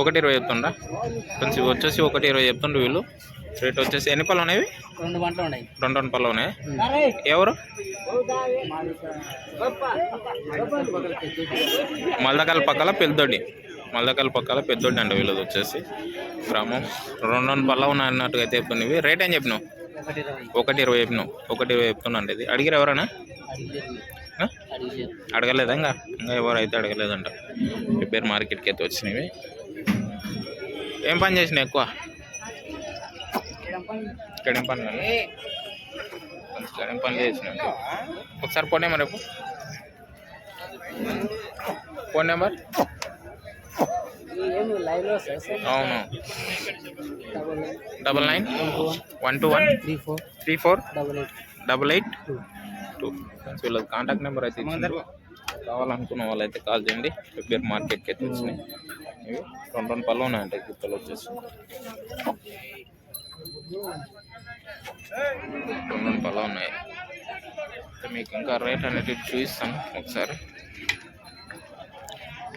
ఒకటి ఇరవై చెప్తుండ్రా? కొంచెం వచ్చేసి ఒకటి ఇరవై చెప్తుండ్రు వీళ్ళు. రేట్ వచ్చేసి ఎన్ని పళ్ళు ఉన్నాయి? రెండు గంటలు ఉన్నాయి. రెండు రెండు పళ్ళు ఉన్నాయి. ఎవరు? మల్దకాల పక్కల పెద్దొడ్డి. మల్దకాల పక్కల పెద్దొడ్డి అండి వీళ్ళది వచ్చేసి. గ్రామం. రెండు రెండు పళ్ళ ఉన్నాయి అన్నట్టుగా అయితే చెప్పినవి రేట్ ఏం చెప్పినావు? ఒకటి ఇరవై. చెప్పినావు. ఒకటి ఇరవై చెప్తున్నాండి ఇది. అడిగిరు ఎవరైనా అడగలేదా ఇంకా? ఇంకా ఎవరైతే అడగలేదంట. రిపేర్ మార్కెట్కి అయితే వచ్చినవి. ఏం పని చేసినాయి ఎక్కువ? కడియం పని కడియం పని చేసినాయి ఒకసారి ఫోన్ నెంబర్ రేపు ఫోన్ నెంబర్? అవును. Double double nine? One two one? Three four? Three four? Double eight? Double eight? Two friends వీళ్ళ కాంటాక్ట్ నెంబర్ అయితే కావాలనుకున్న వాళ్ళైతే కాల్ చేయండి. రిపేర్ మార్కెట్కి అయితే వచ్చినాయి. ఇవి రెండు రెండు పళ్ళు ఉన్నాయంటే గుత్తలు వచ్చేసి. రెండు రెండు పళ్ళు ఉన్నాయి. మీకు ఇంకా రేట్ అనేది చూపిస్తాను ఒకసారి.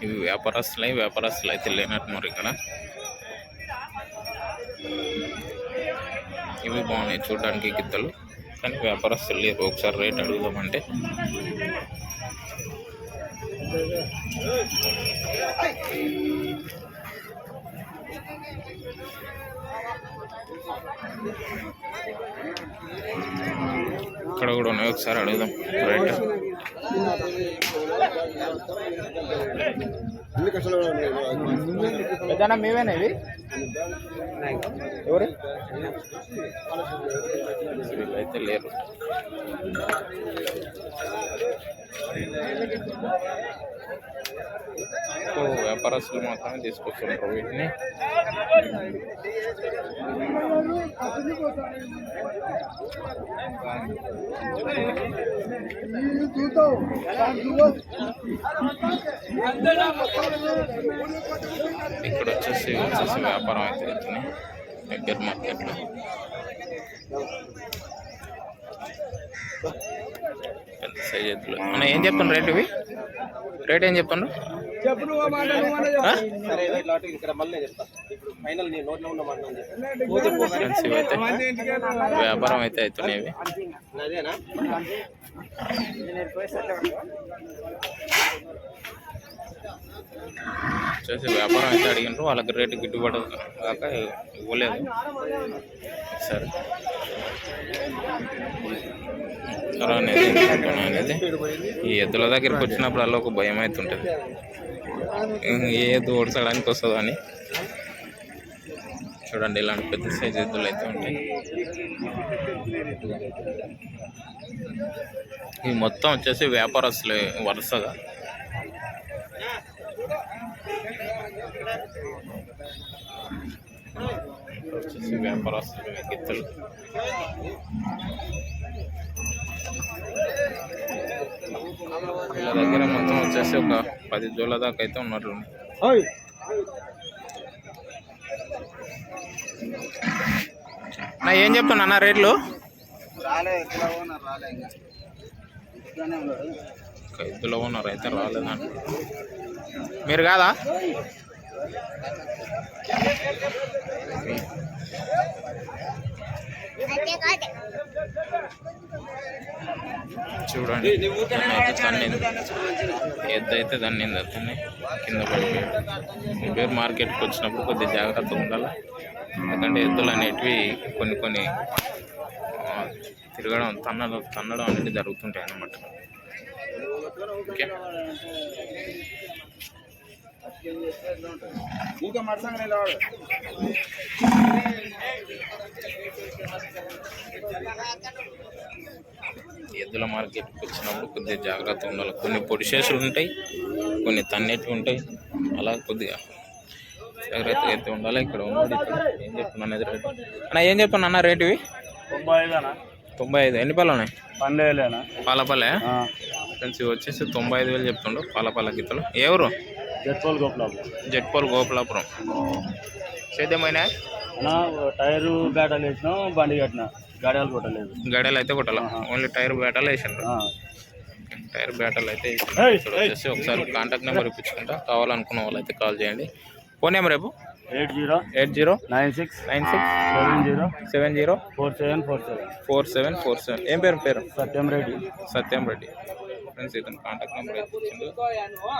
ఇవి వ్యాపారస్తులు అయి వ్యాపారస్తులు అయితే లేనట్టున్నారు ఇక్కడ. ఇవి బాగున్నాయి చూడడానికి గిత్తలు కానీ వ్యాపారస్తులు లేరు. ఒకసారి రేట్ అడుగుదామంటే. ఇక్కడ కూడా ఉన్నాయి. ఒకసారి అడుగుదాం. రేట్. ఏదైనా మేవేనా ఇవి? ఎవరు? వీళ్ళైతే లేరు. వరకు వ్యాపారస్తులు మాత్రమే తీసుకొస్తుంటారు వీటిని. ఇక్కడ వచ్చేసి వచ్చేసి వ్యాపారం అయితే అవుతుంది దగ్గర మార్కెట్లో. పెద్ద సైజ్ ఎద్దులు ఏం చెప్తాను రేట్ ఇవి? రేట్ ఏం చెప్తాను ఇవైతే వ్యాపారం అయితే అవుతున్నాయి వచ్చేసి వ్యాపారం అయితే అడిగినారు వాళ్ళకి రేటు గిట్టుబాటు కాక ఇవ్వలేదు. సరే. అనేది ఈ ఎద్దుల దగ్గరికి వచ్చినప్పుడు అలా ఒక భయం అవుతుంటుంది ఏ ఎద్దు వస్తుందో అని. చూడండి ఇలాంటి పెద్ద సైజ్ ఎద్దులు అయితే ఉంటాయి. ఇవి మొత్తం వచ్చేసి వ్యాపారస్తులు వరుసగా. వచ్చేసి వ్యాపారస్తులు గిత్తలు వీళ్ళ దగ్గర మొత్తం వచ్చేసి ఒక పది జోల దాకా అయితే ఉన్నట్లు నా ఏం చెప్తున్నా అన్న రేట్లు? ఒక ఇద్దరు ఉన్నారు అయితే రాలేదండి మీరు కాదా? చూడండి దాన్ని అయితే తన్నింది అతన్ని కింద పడిపోయాడు రిపేర్ మార్కెట్కి వచ్చినప్పుడు కొద్దిగా జాగ్రత్తగా ఉండాలి. ఎందుకంటే ఎద్దులు అనేటివి కొన్ని కొన్ని తిరగడం తన్నడం తన్నడం అనేది జరుగుతుంటాయి అన్నమాట. ఓకే. ఎద్దుల మార్కెట్కి వచ్చినప్పుడు కొద్దిగా జాగ్రత్త ఉండాలి. కొన్ని పొడిశేషులు ఉంటాయి కొన్ని తన్నెట్లు ఉంటాయి. అలా కొద్దిగా జాగ్రత్తగా అయితే ఉండాలి. ఇక్కడ ఉన్నాడు ఇక్కడ. ఏం చెప్తున్నా అనేది రేటు? అన్న ఏం చెప్తున్నా అన్న రేటు ఇవి? తొంభై ఐదు ఎన్ని పళ్ళు ఉన్నాయి? పాలపల్లె? ఫ్రెండ్స్ ఇవి వచ్చేసి తొంభై ఐదు వేలు చెప్తుండ్రు పాలపల్ల గీతలు ఎవరు పెట్రోల్ గోపులాపు జట్పోల్ గోపులాపురం. సేద్యమైన టైరు బ్యాటలు వేసినాం బండి కట్టిన. గాడియాలు కొట్టలేదు. గడియలు అయితే కొట్టాల? ఓన్లీ టైర్ బేటాలు వేసిండ్రు. టైర్ బ్యాటర్లు అయితే ఇక్కడ వచ్చేసి ఒకసారి కాంటాక్ట్ నెంబర్ ఇప్పించుకుంటా. కావాలనుకున్న వాళ్ళు అయితే కాల్ చేయండి. ఫోన్ నెంబర్ రేపు? Eight zero eight zero nine six nine six seven zero seven zero four seven four seven. Four seven four seven. ఏం పేరు పేరు? సత్యం రెడ్డి. సత్యం రెడ్డి. ఫ్రెండ్స్ ఇతను కాంటాక్ట్ నెంబర్ అయితే ఇచ్చిండు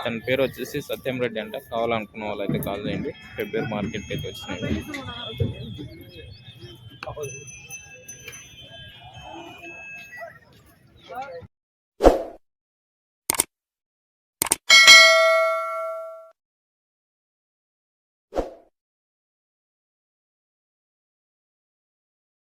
తన పేరు వచ్చేసి సత్యం రెడ్డి అంట. కావాలనుకున్న వాళ్ళు అయితే కాల్ చేయండి. ఫిబ్రవరి మార్కెట్కి అయితే వచ్చినాయి.